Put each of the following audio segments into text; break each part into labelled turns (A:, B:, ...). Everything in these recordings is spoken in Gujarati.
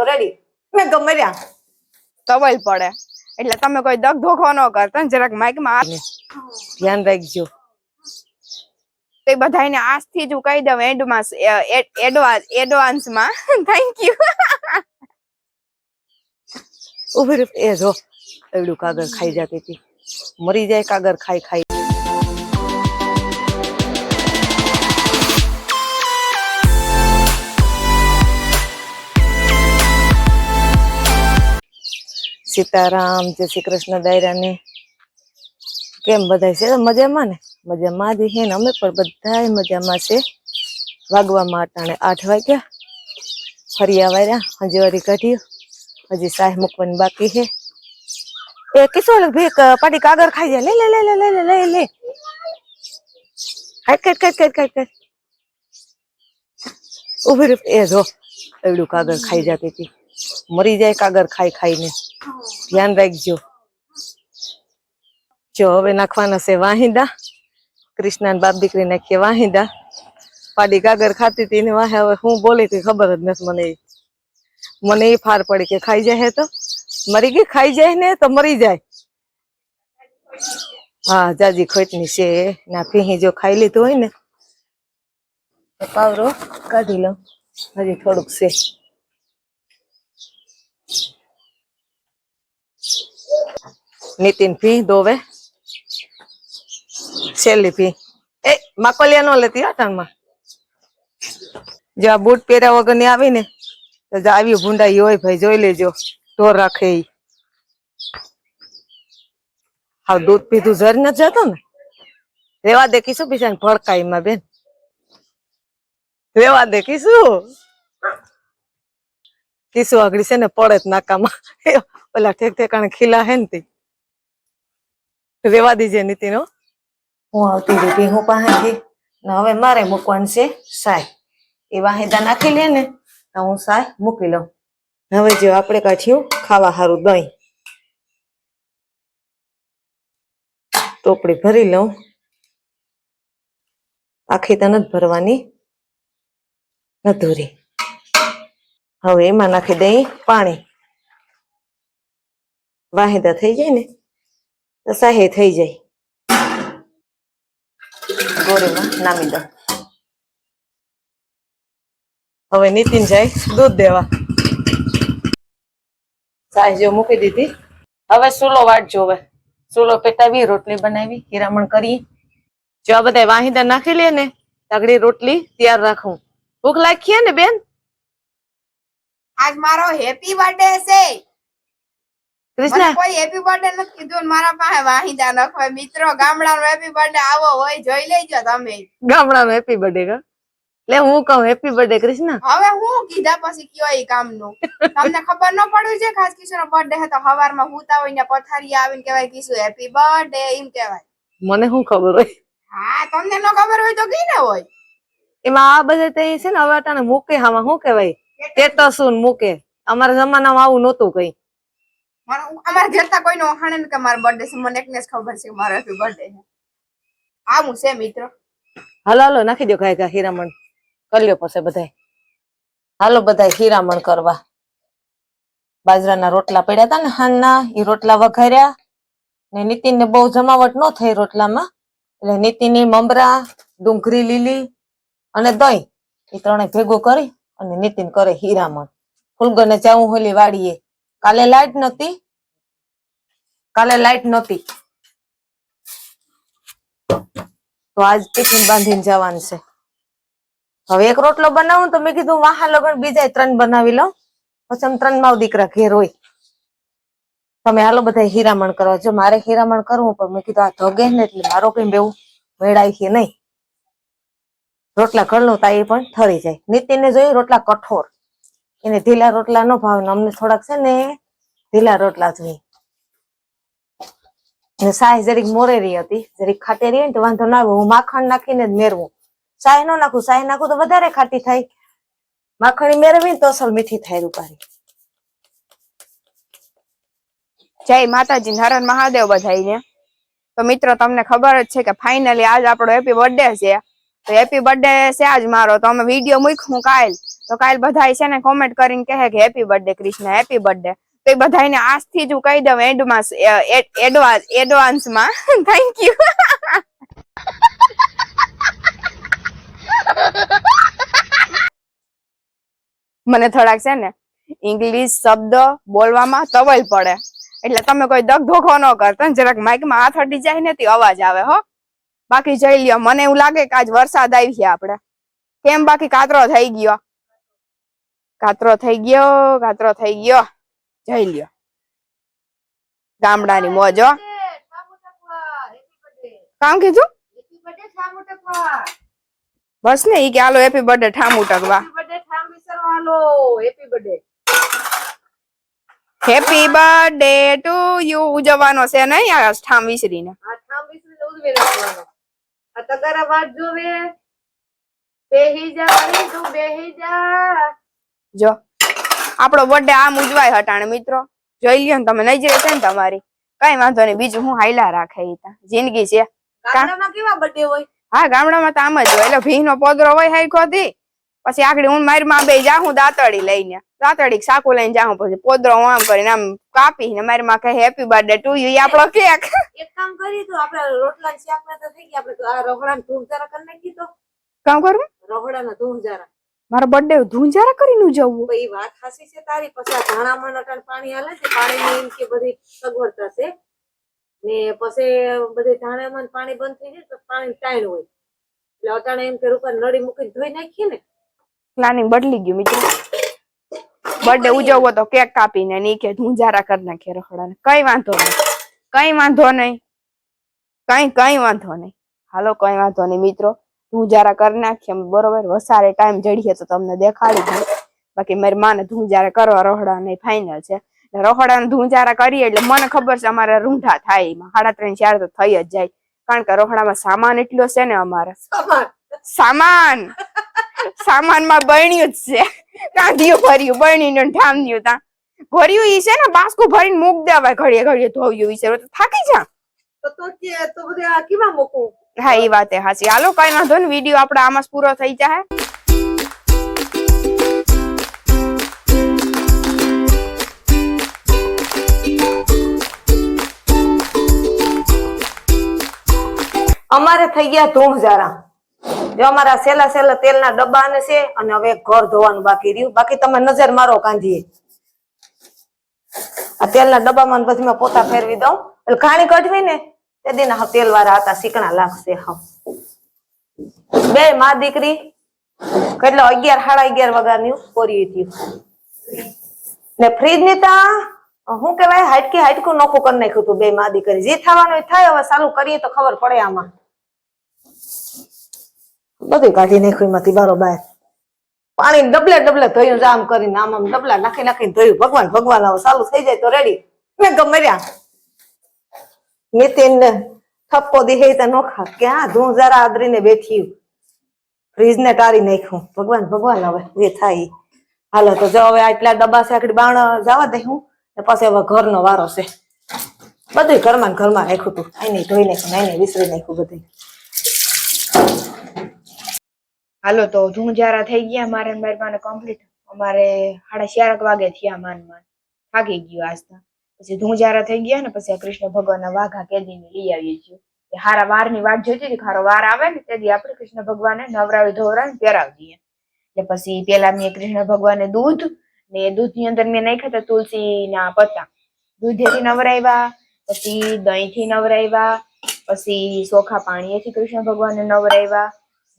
A: તો રેડી મેં ગમે રહ્યા
B: તવલ પડે. એટલે તમે કોઈ દગ ધોખો ન કરતા ને જરાક માઇકમાં
A: ધ્યાન રાખજો.
B: તે બધાને આજથી જ હું કહી દઉં એન્ડમાં એડવાન્સ એડવાન્સમાં થેન્ક યુ
A: ઊભી એ જો એવડું કાગળ ખાઈ જતી હતી. મરી જાય કાગળ ખાઈ ખાઈ સીતારામ, જય શ્રી કૃષ્ણ ડાયરાને. કેમ બધા છે? મજામાં ને? મજામાં જ હે ને અમે પણ બધા મજામાં છે. વાગવામાં અટાણે આઠ વાગ્યા. ફરિયા વાર્યા હજી વારી કાઢ્યું હજી સાહ મૂકવાની બાકી છે. એ કિશોર ભીક પાટી કાગર ખાઈ જાય. લે લે લે લે લે લે લે હાટ કાટ કાટ કાટ કાટ કાટ ઊભી એ જો, એવડું કાગર ખાઈ જતી હતી. મરી જાય કાગર ખાઈ ખાઈને. ધ્યાન રાખજો. જો હવે નાખવાના છે વાહિંદા. કૃષ્ણ બાપ દીકરી નાખીએ વાહિંદા, પાડી ગાગર ખાતી હતી ને વાહે હવે હું બોલી હતી ખબર જ નથી મને મને એ ફાર પડી કે ખાઈ જાય તો? મરી ગઈ, ખાઈ જાય ને તો મરી જાય. હા, જાજી ખોટની છે. ના, ફીહી જો ખાઈ લીધું હોય ને પાવરો કાઢી લઉં. હજી થોડુંક છે. નીતિન પી દોવે. છેલ્લી પી એ, માકોલિયા નો લેતી અટાણમાં જો બૂટ પહેર્યા વગરની આવી ને, તો આવી ભૂંડાઈ હોય ભાઈ, જોઈ લેજો. ઢોર રાખે હા દૂધ પીધું ઝર નથી જતો ને. રેવા દે કીશું બીજા ભડકાઈ માં બેન. રેવા દે કીશું. કીશું આગળ છે ને, પડે જ નાકામાં. પેલા ઠેક ઠેકાણે ખીલા હે ને રેવા દીજે નીતિન. હો હું આવતી હતી હું પાસેથી. ને હવે મારે મૂકવાનું છે સાય. એ વાહિદા નાખી લે ને તો હું સાય મૂકી લઉં. હવે જો આપણે કાઢ્યું ખાવા સારું દહીં. ટોપડી ભરી લઉં. આખી તો નથી ભરવાની. અધૂરી હવે એમાં નાખી દઈ પાણી. વાહિદા થઈ જાય ને સાહે થઈ જાય. નામી દઉં હવે નીતિન જાય દૂધ દેવા. સાહે જો મૂકી દીધી. હવે સુલો વાટ જોવે. સુલો પેટાવી, રોટલી બનાવી, હીરામણ કરી. જો આ બધા વાહિદા નાખી લે ને, તગડી રોટલી તૈયાર રાખું. ભૂખ લાગી ને બેન?
B: આજ મારો હેપી બર્થડે છે.
A: કૃષ્ણા?
B: કોઈ હેપી બર્થડે નથી કીધું મારા પાસે વાહિદા નખવાય મિત્રો ગામડાનો હેપી બર્થડે આવો હોય જોઈ લેજો તમે.
A: ગામડાનો હેપી બર્થડે કા? લે હું કહું હેપી બર્થડે કૃષ્ણ.
B: હવે હું કીધા પછી કયો એ કામનું તમને ખબર ન પડ્યું છે ખાસ કિશોર બર્થડે હતો હવારમાં હુતા હોય ને પથારી આવીને કહેવાય કિશુ હેપી બર્થડે એમ કહેવાય.
A: મને શું ખબર હોય?
B: હા તમને ન ખબર હોય તો કી ને હોય.
A: એમાં આ બધા તો છે ને હવે અટાણે મૂકે હામાં શું કહેવાય? સ્ટેટસ મૂકે. અમારા જમાનામાં આવું નહોતું કઈ.
B: અમારા ઘરતા કોઈનો વખાણે ને કે મારો બર્થડે છે, મને એકને ખબર છે કે મારો હેપી બર્થડે છે. આવું છે મિત્રો.
A: હાલો હાલો, નાખી દો ગાય ગા હીરામણ. કરી લ્યો પછી બધાય. હાલો, બધાય, હીરામણ કરવા. બાજરાના રોટલા પડ્યા હતા ને હાનના એ રોટલા વઘાર્યા. ને નીતિન ને બહુ જમાવટ ન થઈ રોટલામાં. એટલે નીતિન મમરા, ડુંગળી લીલી અને દહીં. એ ત્રણે ભેગું કરી અને નીતિન કરે હીરામણ. ફૂલગને જાઉં હોલી વાડીએ. કાલે લાઈટ નતી કાલે લાઈટ નતી તો આજ ટિફિન બાંધીને જવાનું છે. હવે એક રોટલો બનાવું તો મેં કીધું વાહા લગન બીજા ત્રણ બનાવી લો પછી આમ ત્રણ માવ દીકરા ઘેર હોય. તમે હાલો બધા હીરામણ કરવા જો મારે હીરામણ કરવું પણ મેં કીધું આ ધોગે ને એટલે મારો કઈ બેવું મેળાય છે નહીં. રોટલા ઘરનું તાઈ પણ ઠરી જાય. નીતિને જોઈએ રોટલા કઠોર. એને ઢીલા રોટલા નો ભાવે અમને થોડાક છે ને ઢીલા રોટલા જોઈએ. ને જરીક મોરેરી હતી, જરીક ખાટેરી ને તો વાંધો ના આવે, હું માખણ નાખીને જ મેરવું. સાય નો નાખું સાય નાખું તો વધારે ખાટી થાય. માખણી મેરવી ને તો અસલ મીઠી થાય રૂપારી.
B: જય માતાજી હરણ મહાદેવ બધાઈને તો મિત્રો, તમને ખબર જ છે કે ફાઇનલી આજ આપણો હેપી બર્થડે છે. તો હેપી બર્થડે છે આજ મારો. તો અમે વીડિયો મૂક્યું કાલ. તો કાલ બધા છે ને કોમેન્ટ કરીને કહે કે happy birthday Krishna happy birthday તો એ બધાને આજથી જ હું કહી દઉં એન્ડમાં એડવાન્સ એડવાન્સમાં થેન્ક યુ મને થોડાક છે ને ઇંગ્લિશ શબ્દ બોલવામાં તવલ પડે. એટલે તમે કોઈ દગ ધોખો ન કરતા ને જરાક માઇકમાં હાથ હટી જાય ને તે અવાજ આવે, હો. બાકી જઈ લ્યો, મને એવું લાગે કે આજ વરસાદ આવી છે આપણે. કેમ બાકી કાતરો થઈ ગયો? કાતરો થઈ ગયો કાતરો થઈ ગયો. જઈ લ્યો. ગામડાની મોજો કામ કીધું? બસ ને, ઈ કે હાલો હેપી બર્થડે ઠામુ ટકવા. હેપી બર્થડે ટુ યુ ઉજવવાનો છે નહીં? આ ઠામ વિસરીને. જો. આપણો બર્થડે આમ ઉજવાય હટાણે મિત્રો. જોઈ લ્યો ને તમે નજરે છે ને તમારી? કઈ વાંધો નહીં બીજું હું હાઈલા રાખે ઈ જિંદગી છે.
A: ગામડામાં કેવા બર્થડે હોય?
B: હા ગામડામાં તો આમ જ હોય. એટલે ભીનો પોદરો હોય હાઈખો થી પછી આગળ હું મારી માં બે જાહું દાંતડી લઈને. દાંતડી સાકુ લઈને જાઉં પછી પોદરો હું આમ કરીને આમ કાપી ને મારી માં કહે હેપી બર્થડે ટુ યુ આપણો કેક.
A: એક કામ કરી તો આપણે રોટલા શાક ના તો થઈ ગયા. આપણે તો આ રગડા ધૂમ જરા કરી નાખી તો.
B: કામ કરું?
A: રગડા ના ધૂમ જરા
B: મારો બર્થડે ધૂંજારા કરીને ઉજવવું.
A: એ વાત ખાસી છે તારી. પછી આ ધાણામાં નટણ પાણી હાલે છે પાણીની એમ કે બધી સગવડતા છે. ને પછી બધી ધાણામાં પાણી બંધ થઈ જાય તો પાણી ટાઈણ હોય. એટલે અટાણે એમ કે ઉપર નળી મૂકીને ધોઈ નાખીએ ને.
B: પ્લાનિંગ બદલી ગયું મિત્રો. બર્થડે ઉજવવો તો કેક કાપીને ની કે ધૂંજારા કરી નાખીએ રખડાને કઈ વાંધો નહીં. કઈ વાંધો નહીં. કઈ કઈ વાંધો નહીં. હાલો કઈ વાંધો નહીં મિત્રો. ધૂંજારા કરી નાખીએ અમે બરોબર વસારે ટાઈમ જડીએ તો તમને દેખાડી દઉં. બાકી મારી માને ધૂંજારા કરવા રોહડા ને ફાઇનલ છે. રખડા ધૂંજારા કરીએ એટલે મને ખબર છે અમારે રૂંઢા થાય એમાં. સાડા ત્રણ ચાર તો થઈ જ જાય. કારણ કે રોહડામાં સામાન એટલો છે ને અમારે. સામાન? સામાનમાં બણ્યું જ છે. કાંધિયું ભર્યું બન્યું ઠામન્યું તા. ભર્યું ઈ છે ને બાસ્કું ભરીને મૂક દેવાય ઘડીએ ઘડીએ ધોવ્યું છે. તો થાકી જા.
A: તો તો કે તો બધે આ કેવા મૂકું?
B: હા એ વાત એ હાચી. હાલો, કઈ વાંધો ને વીડિયો આપણે આમાં જ પૂરો થઈ જાય
A: અમારે થઈ ગયા ધૂમ જારા જો અમારા સેલા સેલા તેલના ડબ્બા ને છે અને હવે ઘર ધોવાનું બાકી રહ્યું. બાકી તમે નજર મારો કાંધીએ. આ તેલના ડબ્બામાં ને પછી મેં પોતા ફેરવી દઉં. એટલે ઘાણી કઢવી ને? તે દિન હા તેલ વાળા હતા સીકણા લાગશે હા બે માં દીકરી કેટલો અગિયાર, સાડા અગિયાર વાગ્યાની પોરી થયું ને ફ્રીજની તા, હું કેવાય હાટકી હાટકું નોખું કરી નાખ્યું હતું બે માં દીકરી. જે થવાનું થાય, હવે ચાલુ કરીએ તો ખબર પડે આમાં. બધું કાઢી નાખ્યું એમાંથી બરોબર પાણી ડબલે ડબલે ધોયું, જામ કરીને, આમ આમ ડબલા નાખી નાખીને ધોયું. ભગવાન ભગવાન, હવે ચાલુ થઈ જાય તો રેડી મેં ગમે રહ્યા નીતિન થપ્પો દીહે તો નોખા ક્યાં ધૂં જરા આદરીને બેઠી ફ્રીજ ને ટારી નાખ્યું ભગવાન ભગવાન હવે એ થાય હાલો તો જો હવે આટલા ડબ્બા છે આખડી બાણ જવા દે હું ને પછી હવે ઘરનો વારો છે। બધું ઘરમાં ઘરમાં રાખ્યું તું। આઈ નહીં ધોઈ નાખ્યું આઈને વિસરી નાખ્યું બધું
B: હાલો, તો ધૂંજારા થઈ ગયા મારે મારે કમ્પ્લીટ અમારે સાડા ચારક વાગે થયા માન માન. થાકી ગયું આજ તો. પછી ધૂંજારા થઈ ગયા ને પછી આ કૃષ્ણ ભગવાનના વાઘા કેદીને લઈ આવીએ છીએ. કે હારા વારની વાટ જોઈતી હતી હારો વાર આવે ને તેથી આપણે કૃષ્ણ ભગવાનને નવરાવી ધોવરાવી પહેરાવી દઈએ. એટલે પછી પેલા મેં કૃષ્ણ ભગવાનને દૂધ ને દૂધની અંદર મેં નાખ્યા હતા તુલસી ના પત્તા. દૂધેથી નવરાવ્યા પછી દહીંથી નવરાવ્યા પછી ચોખા પાણીએથી કૃષ્ણ ભગવાનને નવરાવ્યા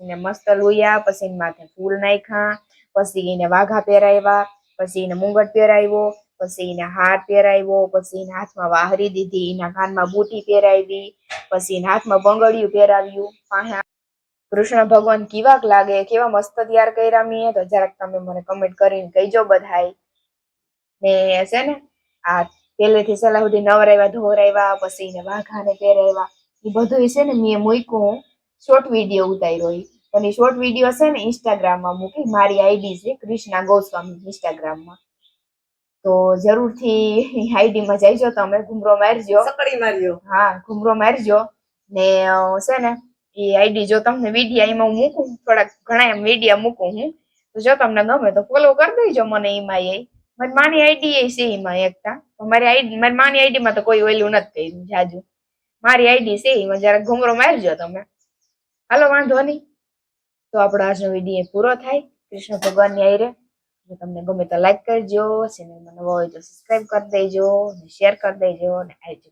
B: એને મસ્ત લોયા, પછી માથે ફૂલ નાખ્યા, પછી એને વાઘા પહેરાવ્યા પછી એને મુંગટ પહેરાવ્યો પછી એને હાર પહેરાવ્યો, પછી એના હાથમાં વાહરી દીધી, એના કાનમાં બુટી પહેરાવી, પછી એના હાથમાં બંગડિયું પહેરાવ્યું. પાહે કૃષ્ણ ભગવાન કેવાક લાગે, કેવા મસ્ત તૈયાર કર્યા મીએ, તો જરાક તમે મને કમેન્ટ કરીને કહીજો બધાય. ને છે ને, આ પહેલેથી સલાહ સુધી નવરાવ્યા ધોરાવ્યા પછી એને વાઘાને પહેરાવ્યા. એ બધું છે ને મેં મૂક્યું શોર્ટ વીડિયો ઉતાર્યો. પણ એ શોર્ટ વીડિયો છે ને ઇન્સ્ટાગ્રામમાં મૂકી, મારી આઈડી છે કૃષ્ણા ગોસ્વામી ઇન્સ્ટાગ્રામમાં તો જરૂરથી આઈડીમાં જઈજો તમે ઘુમરો મારજો.
A: સકડી મારજો
B: હા ઘુમરો મારજો. ને છે ને એ આઈડી જો તમને વિડીયા એમાં હું મૂકું થોડાક ઘણા એમ વિડીયા મૂકું હું તો જો તમને ગમે તો ફોલો કરી દેજો મને એમાં એ. મારી માની આઈડી એ છે એમાં એકતા. મારી આઈડી મારી માની આઈડી માં તો કોઈ ઓલું નથી કર્યું જાજુ. મારી આઈડી છે એમાં જરા ઘુમરો મારજો તમે. હાલો વાંધો નહીં. તો આપણો આજનો વીડિયો પૂરો થાય. કૃષ્ણ ભગવાનની આયરે. જો તમને ગમે તો લાઈક કરજો ચેનલમાં નવો હોય તો સબસ્ક્રાઇબ કરી દેજો શેર કરી દેજો અને આવજો